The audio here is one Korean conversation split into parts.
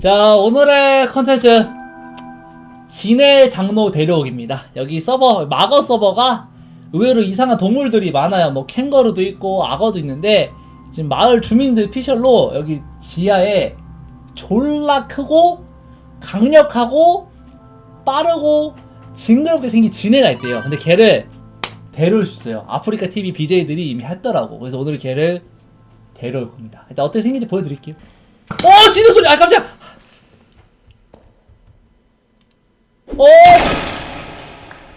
자 오늘의 컨텐츠. 진해 장로 데려오기입니다. 여기 서버 마거 서버가 의외로 이상한 동물들이 많아요. 뭐 캥거루도 있고 악어도 있는데 지금 마을 주민들 피셜로 여기 지하에 졸라 크고 강력하고 빠르고 징그럽게 생긴 진해가 있대요. 근데 걔를 데려올 수 있어요. 아프리카 TV BJ들이 이미 했더라고. 그래서 오늘 걔를 데려올 겁니다. 일단 어떻게 생긴지 보여드릴게요. 어 진해 소리! 아 깜짝 어!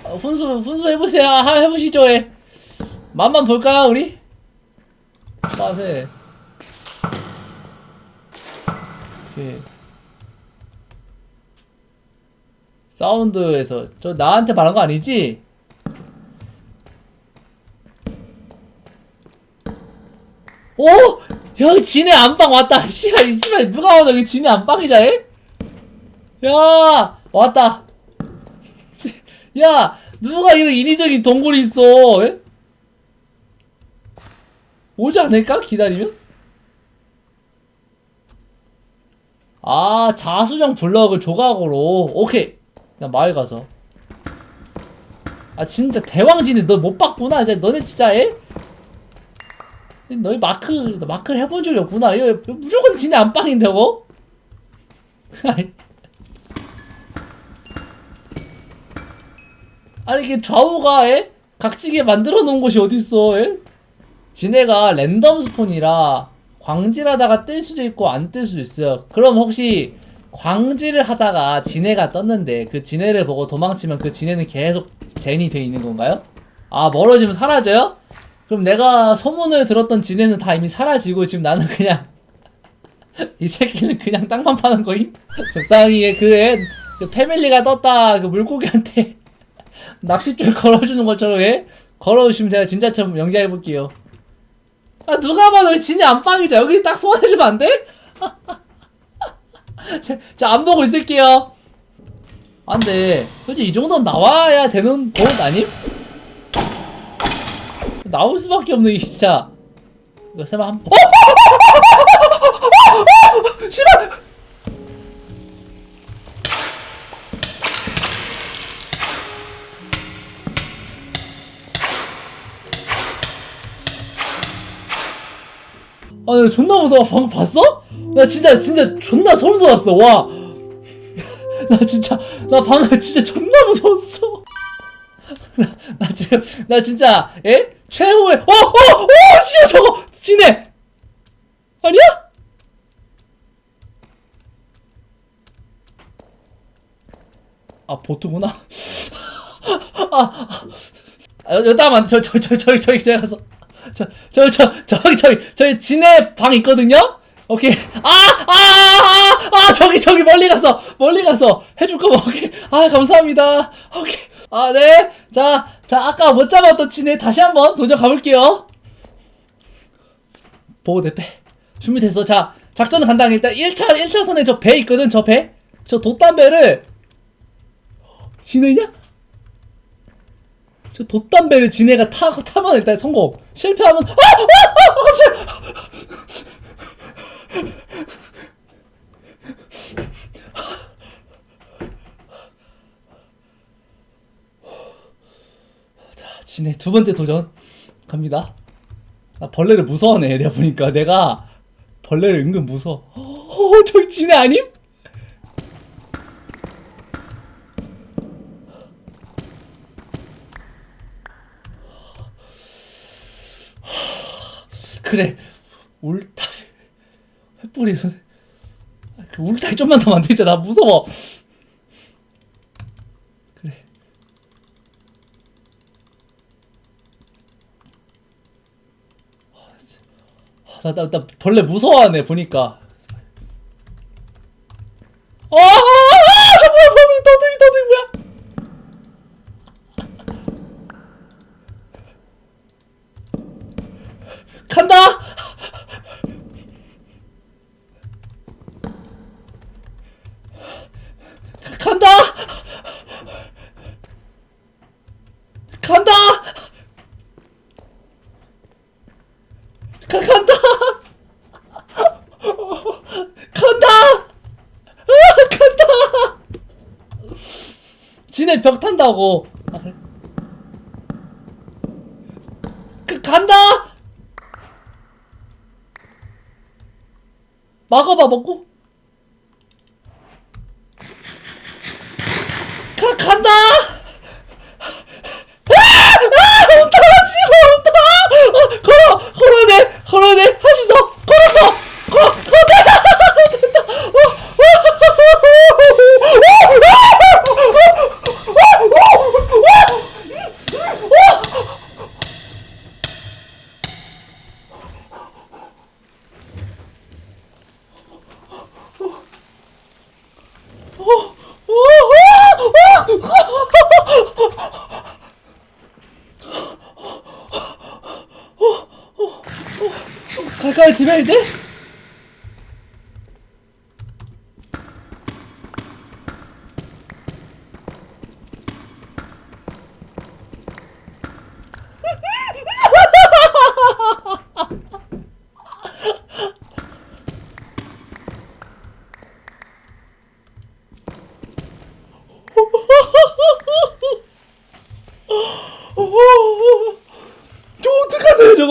어, 훈수, 훈수 해보세요. 하, 해보시죠, 예. 맛만 볼까요, 우리? 맛을. 오케이. 사운드에서, 저 나한테 말한 거 아니지? 오! 여기 진해 안방 왔다. 씨발, 씨발, 누가 와도 여기 진해 안방이자, 해? 야! 왔다. 야, 누가 이런 인위적인 동굴이 있어? 에? 오지 않을까? 기다리면? 아, 자수정 블럭을 조각으로. 오케이. 그냥 마을 가서. 아, 진짜 대왕진이 너 못 봤구나. 이제 너네 진짜 에? 너희 마크, 너 마크를 해본 적이 없구나. 이거 무조건 진의 안방인데, 뭐? 아니 이게 좌우가 에? 각지게 만들어 놓은 곳이 어딨어 에? 지네가 랜덤 스폰이라 광질하다가 뜰 수도 있고 안 뜰 수도 있어요 그럼 혹시 광질을 하다가 지네가 떴는데 그 지네를 보고 도망치면 그 지네는 계속 젠이 돼 있는 건가요? 아 멀어지면 사라져요? 그럼 내가 소문을 들었던 지네는 다 이미 사라지고 지금 나는 그냥 이 새끼는 그냥 땅만 파는 거임? 적당히 그애 그 패밀리가 떴다 그 물고기한테 낚싯줄 걸어주는 것처럼 왜? 걸어주시면 제가 진짜처럼 연기해 볼게요. 아 누가 봐도 진이 안방이자 여기 딱 소환해주면 안 돼? 자안 보고 있을게요. 안 돼. 솔직히 이 정도는 나와야 되는 돈 아님? 나올 수밖에 없는 이 진짜. 이거 설마 한. 어! 씨발! 나 존나 무서워. 방금 봤어? 나 진짜, 진짜 존나 소름 돋았어. 와. 나 진짜, 나 방금 진짜 존나 무서웠어. 나, 나 지금, 나 진짜, 예? 최후의, 어, 어, 어, 씨야, 저거! 지네! 아니야? 아, 보트구나. 아, 아, 아, 여담만, 저, 저, 저, 저, 저기, 제가 가서. 저, 저, 저, 저기, 저기, 저기, 진해 방 있거든요? 오케이. 아, 아, 아, 아, 저기, 저기, 멀리 가서, 멀리 가서 해줄 거면, 오케이. 아, 감사합니다. 오케이. 아, 네. 자, 자, 아까 못 잡았던 진해 다시 한번 도전 가볼게요. 보호 대패. 준비됐어. 자, 작전은 간단해. 일단 1차, 1차선에 저 배 있거든, 저 배. 저 돛담배를. 진해냐? 저 돛담배를 지네가 타, 타면 일단 성공. 실패하면, 아! 아! 아! 깜짝 자, 지네 두 번째 도전 갑니다. 나 벌레를 무서워하네. 내가 보니까 내가 벌레를 은근 무서워. 어, 저기 지네 아님? 그래. 울타리. 횃불이 그 울타리 좀만 더 만들자. 나 무서워. 그래. 나, 나, 나 벌레 무서워하네 보니까 간다! 간다! 간다! 간다! 간다! 으아, 간다! 진해 벽 탄다고. 아, 그, 간다! 막아봐 먹고. 갈까요 집에 이제?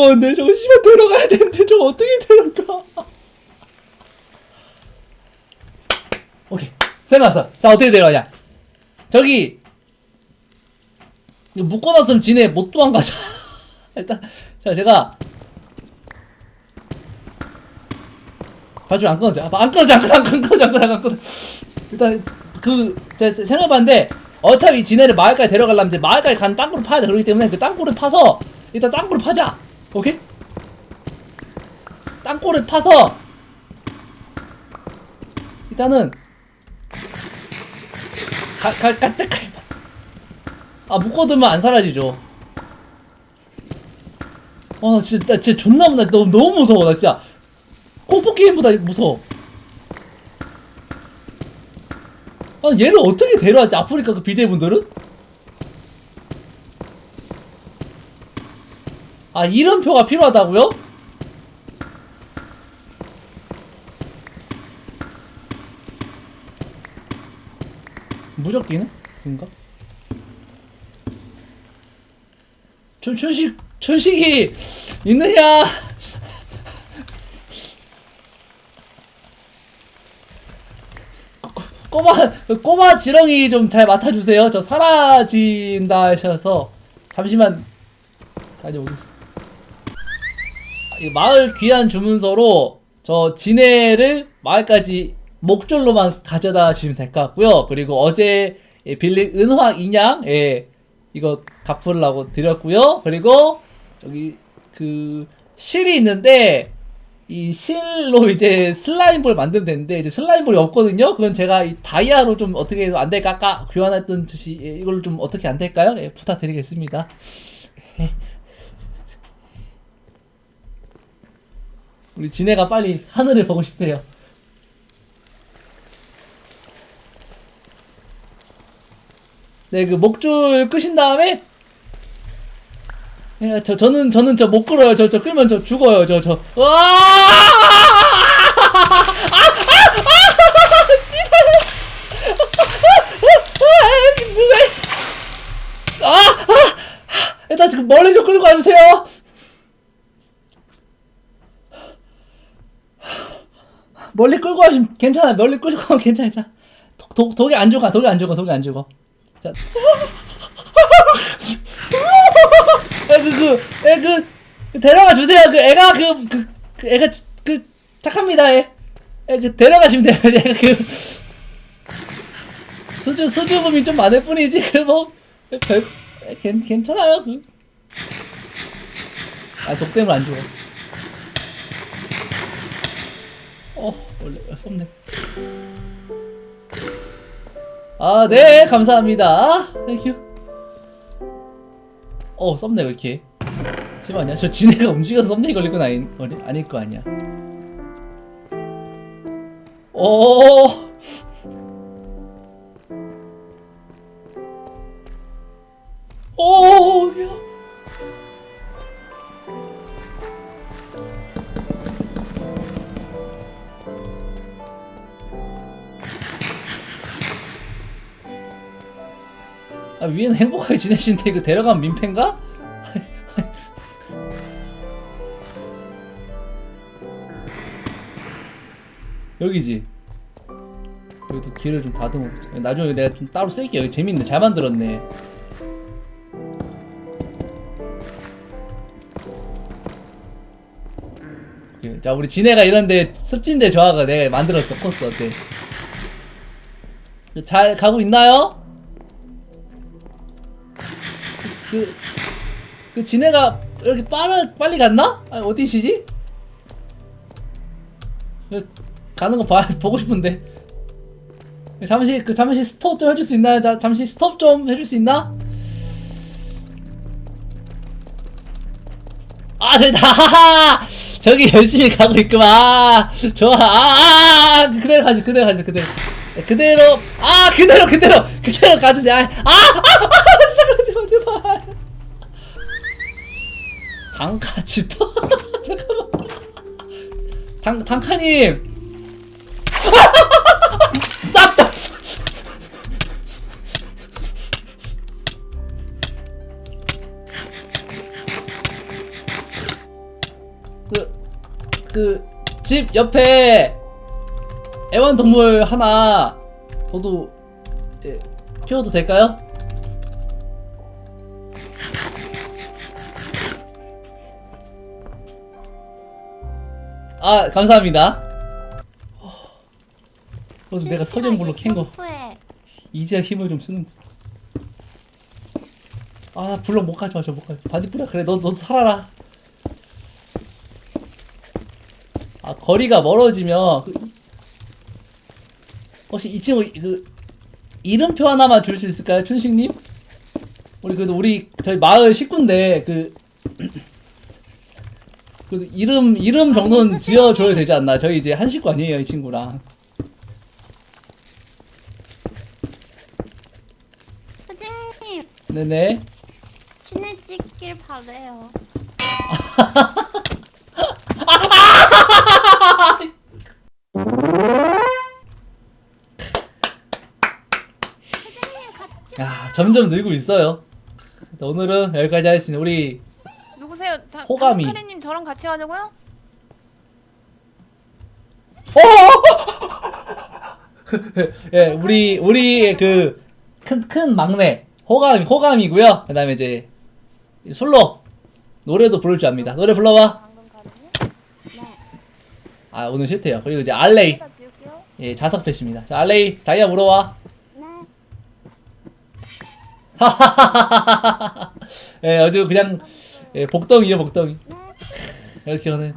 어떡하네 저거 씨발 들어가야 되는데 저거 어떻게 들어가? 오케이. 생각났어. 자 어떻게 들어가냐? 저기 이거 묶어놨으면 지네 못 도망가죠 일단 자 제가 바줄 안 끊어져. 아, 안 끊어져 안 끊어져 안 끊어져 안 끊어져 안 끊어져. 일단 그 제가 생각해봤는데 어차피 지네를 마을까지 데려가려면 이제 마을까지 간 땅굴을 파야 돼. 그렇기 때문에 그 땅굴을 파서 일단 땅굴을 파자 오케이? 땅굴을 파서 일단은 갈갈 때까지 아 묶어두면 안 사라지죠. 아 진짜 나 진짜 존나 나 너무 너무 무서워. 나 진짜 공포 게임보다 무서워. 아 얘를 어떻게 데려왔지? 아프리카 그 BJ 분들은? 아 이름표가 필요하다고요? 무적기는? 인가? 춘, 춘식, 춘식이 있느냐? 꼬- 꼬마, 꼬마 지렁이 좀 잘 맡아주세요. 저 사라진다 하셔서. 잠시만 다녀오겠습니다. 이 마을 귀한 주문서로 저 진해를 마을까지 목줄로만 가져다 주시면 될 것 같고요. 그리고 어제 예, 빌린 은화 인양 예, 이거 갚으려고 드렸고요. 그리고 여기 그 실이 있는데 이 실로 이제 슬라임볼 만들면 되는데 이제 슬라임볼이 없거든요. 그건 제가 이 다이아로 좀 어떻게 해도 안 될까 아까 교환했던 듯이 예, 이걸로 좀 어떻게 안 될까요? 예, 부탁드리겠습니다. 우리 진해가 빨리 하늘을 보고 싶대요. 네, 그 목줄 끄신 다음에 예, 저 저는 저는 저 못 끌어요. 저 저 끌면 저 죽어요. 저 저. 와! 누가? 아! 아! 일단 지금 멀리 좀 끌고 와주세요. 멀리 끌고 가시면 괜찮아. 멀리 끌고 가면 괜찮아. 괜찮아. 독, 독, 독이 안 죽어. 독이 안 죽어. 독이 안 죽어. 자. 에, 그, 그, 에, 그, 데려가 주세요. 그 애가 그, 그, 그 애가 지- 그 착합니다. 애. 애, 그 데려가시면 돼요. 애가 그 수주 수주범이 좀 많을 뿐이지 그뭐 별, 에, 괜, 괜찮아요. 그. 아, 독 때문에 안 죽어. 어, 원래 썸네. 아, 네, 감사합니다. 땡큐. 어, 썸네 왜 이렇게 심하냐? 저 지네가 움직여서 썸네일 걸릴 건 아니, 아닐 거 아니야. 어. 어, 아, 위에는 행복하게 지내시는데 이거 데려가면 민폐인가? 여기지. 여기도 길을 좀 다듬어 보자. 나중에 내가 좀 따로 쓸게. 여기 재밌네. 잘 만들었네. 자, 우리 진해가 이런데 습진데 좋아가 내가 만들었어 코스 어때? 잘 가고 있나요? 그, 그 진해가 이렇게 빠르 빨리 갔나? 아, 어디시지? 그, 가는 거 봐, 보고 싶은데. 잠시 그 잠시 스톱 좀 해줄 수 있나요? 자, 잠시 스톱 좀 해줄 수 있나? 아 저기 다 저기 열심히 가고 있구만 좋아 아, 아, 아 그대로 가지 그대로 가지 그대로 그대로 아 그대로 그대로 그대로 가주세요 아, 아, 아, 아 제발. 단카 집도 잠깐만. 단 단카님! 땄다 그그집 옆에 애완동물 하나 저도 예, 키워도 될까요? 아 감사합니다. 그래서 내가 석연불로 캔거 이제야 힘을 좀 쓰는. 아나 불러 못 가져 저못 가져. 반딧불아 그래 너너 살아라. 아 거리가 멀어지면 그, 혹시 이 친구 그 이름표 하나만 줄 수 있을까요, 춘식님? 우리 그래도 우리 저희 마을 식구인데 그. 그 이름 이름 정도는 지어줘야 되지 않나? 저희 이제 한 식구 아니에요 이 친구랑. 사장님 네네. 친해지길 바래요. 같이 야 점점 늘고 있어요. 오늘은 여기까지 하겠습니다. 우리 누구세요? 다, 호감이. 카레님 저랑 같이 가자고요? 예 우리 우리 그큰 큰 막내 호감 호감이고요. 그다음에 이제 솔로 노래도 부를 줄 압니다. 노래 불러봐. 방금? 아 오늘 싫대요. 그리고 이제 알레이 다 비울게요. 예 자석 패십니다. 자 알레이 다이아 물어와. 네. 예 아주 그냥 예, 복덩이요 복덩이. 네. 이렇게 오늘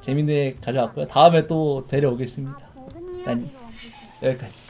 재밌는 애 가져왔고요. 다음에 또 데려오겠습니다. 아, 이야기로 와주세요. 여기까지.